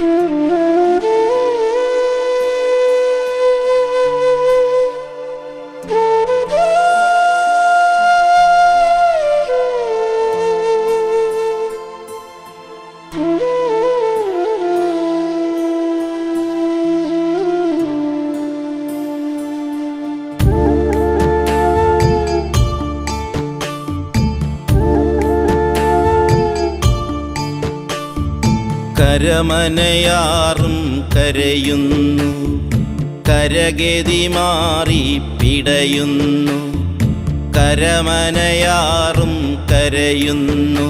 Mm-hmm. കരമനയാറും കരയുന്നു. കരഗതി മാറി പിടയുന്നു. കരമനയാറും കരയുന്നു.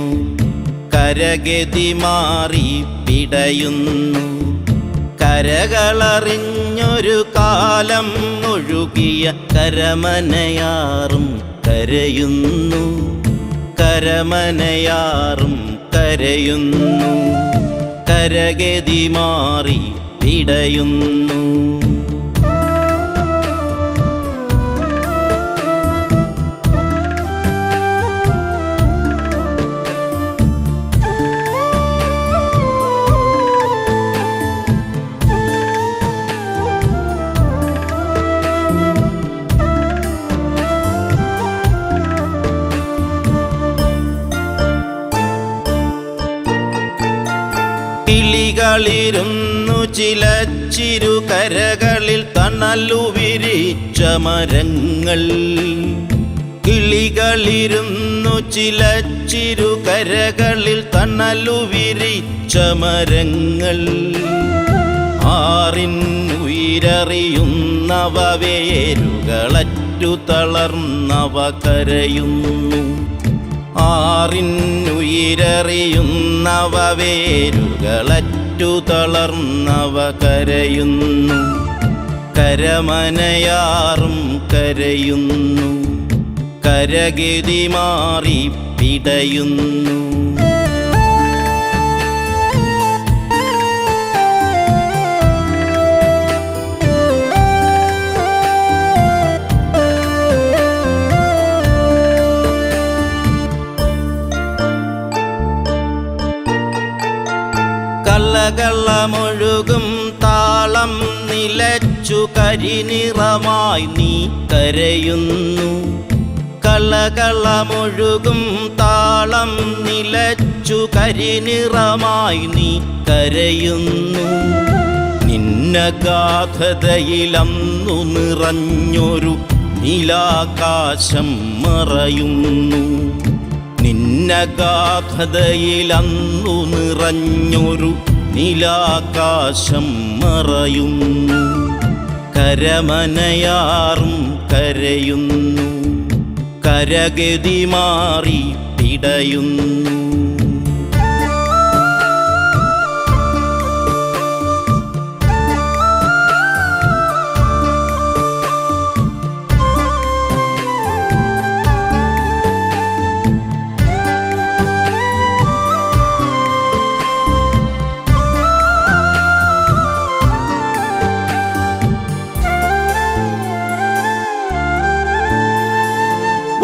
കരഗതി മാറി പിടയുന്നു. കരകളറിഞ്ഞൊരു കാലം ഒഴുകിയ കരമനയാറും കരയുന്നു. കരമനയാറും കരയുന്നു. കരഗതി മാറി പിടയുന്നു കിളികളിരുന്നു ചില ചിരുകരകളിൽ തണലു വിരിച്ച മരങ്ങൾ. കിളികളിരുന്നു ചില ചിരുകരകളിൽ തണലു വിരിച്ച മരങ്ങൾ. ആറിൻ ഉയരറിയുന്നവ വേരുകളറ്റു തളർന്നവ കരയുന്നു. ആറിന്നുയിരറിയുന്നവ വേരുകളറ്റു തളർന്നവ കരയുന്നു. കരമനയാറും കരയുന്നു. കരഗതി മാറി പിടയുന്നു. കള്ളകളമൊഴുകും താളം നിലച്ചു കരിനിറമായി നീ കരയുന്നു. കളകളമൊഴുകും താളം നിലച്ചു കരിനിറമായി നീ കരയുന്നു. നിന്നഗാധതയിലന്നു നിറഞ്ഞൊരു നീലാകാശം മറയുന്നു. നിന്നഗാധതയിലന്നു നിറഞ്ഞൊരു നിലാകാശം മറയുന്നു. കരമനയാറും കരയുന്നു. കരഗതി മാറി പിടയുന്നു.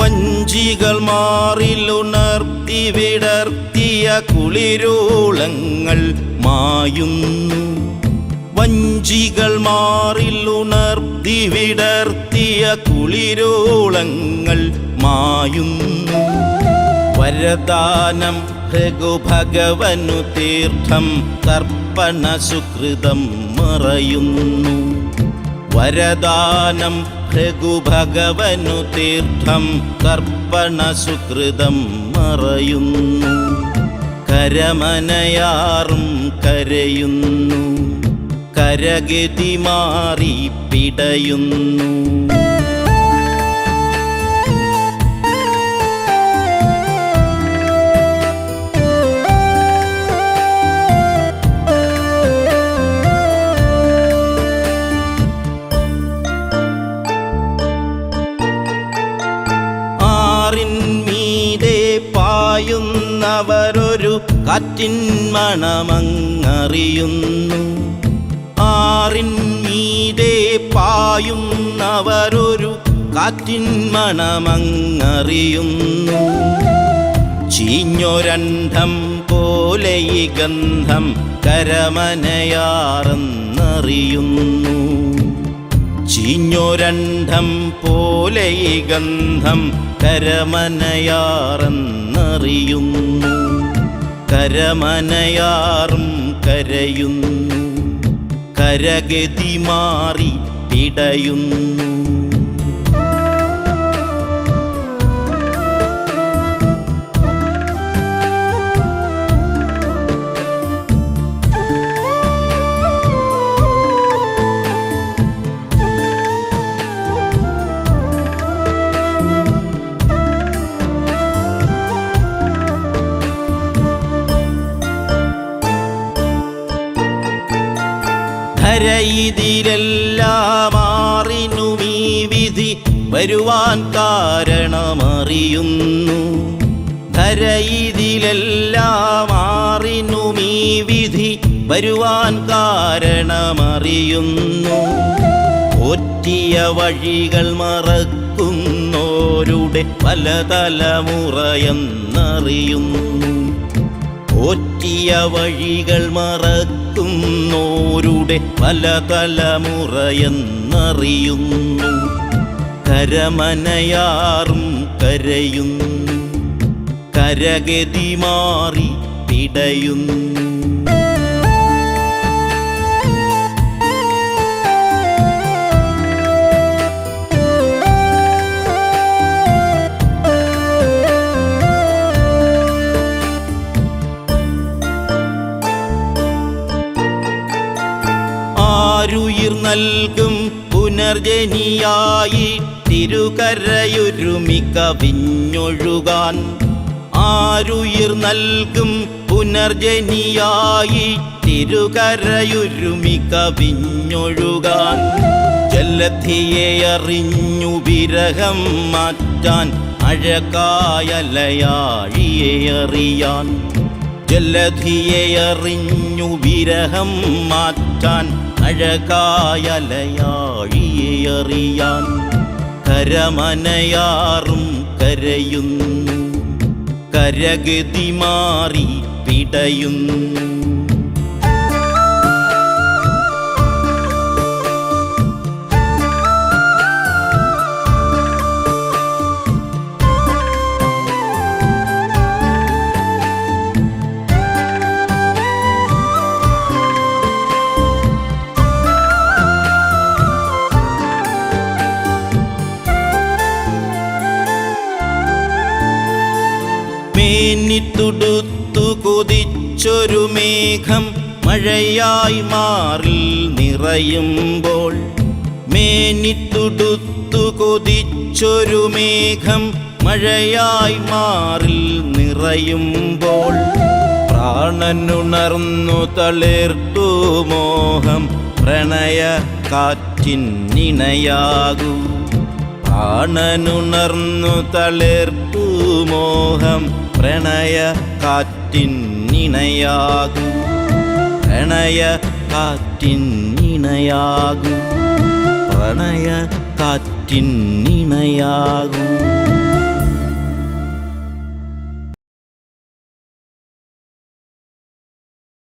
വഞ്ചികൾ മാറിലുണർത്തി വിടർത്തിയ കുളിരോളങ്ങൾ മായുന്നു. വഞ്ചികൾ മാറിലുണർത്തി വിടർത്തിയ കുളിരോളങ്ങൾ മായുന്നു. വരദാനം ഭഗവനു തീർത്ഥം തർപ്പണ സുകൃതം മറയുന്നു. വരദാനം ഭഗവനു തീർത്ഥം തർപ്പണ സുകൃതം മറയുന്നു. കരമനയാറും കരയുന്നു. കരഗതി മാറി പിടയുന്നു. ആറിൻമീതെ പായുന്നവരൊരു കാറ്റിൻ മണമങ്ങറിയുന്നു. ആറിൻ മീതേ പായുന്നവരൊരു കാറ്റിൻ മണമങ്ങറിയുന്നു. ചീഞ്ഞൊരന്ധം പോലെ ഈ ഗന്ധം കരമനയാറെന്നറിയുന്നു ചീഞ്ഞൊരണ്ഠം പോലെ ഗന്ധം കരമനയാറെന്നറിയുന്നു. കരമനയാറും കരയുന്നു. കരഗതി മാറി പിടയുന്നു. ധരയിതിലെല്ലാം ഈ വിധി വരുവാൻ കാരണമറിയുന്നു. ധരയിതിലെല്ലാം ഈ വിധി വരുവാൻ കാരണമറിയുന്നു. ഒറ്റിയ വഴികൾ മറക്കുന്നോരുടെ പല തലമുറയെന്നറിയുന്നു ഒറ്റിയ വഴികൾ മറക്കുന്നോരുടെ പല തലമുറയെന്നറിയുന്നു. കരമനയാറും കരയുന്നു. കരഗതി മാറി പിടയുന്നു. പുനർജനിയായി തിരുകരയൊരുമി കവിഞ്ഞൊഴുകാൻ ആരുയിർ നൽകും പുനർജനിയായി തിരുകരയൊരുമി കവിഞ്ഞൊഴുകാൻ ജലധിയെ അറിഞ്ഞു വിരഹം മാറ്റാൻ അഴകായലയാഴിയെ അറിയാൻ ജലധിയെ അറിഞ്ഞു വിരഹം മാറ്റാൻ അഴകായലയാഴിയെ അറിയാൻ കരമനയാറും കരയുന്നു. കരഗതി മാറി പിടയുന്നു. മേനിത്തുടുത്തു കൊതിച്ചൊരു മേഘം മഴയായി മാറിൽ നിറയുമ്പോൾ മേനിത്തുടുത്തു കൊതിച്ചൊരു മേഘം മഴയായി മാറിൽ നിറയുമ്പോൾ പ്രാണനുണർന്നു തളിർത്തു മോഹം പ്രണയ കാറ്റിനിണയാകൂ പ്രാണനുണർന്നു തളിർത്തു മോഹം പ്രണയ കാറ്റിനിണയാകൂ പ്രണയ കാറ്റിനിണയാകൂ പ്രണയ കാറ്റിനിണയാകൂ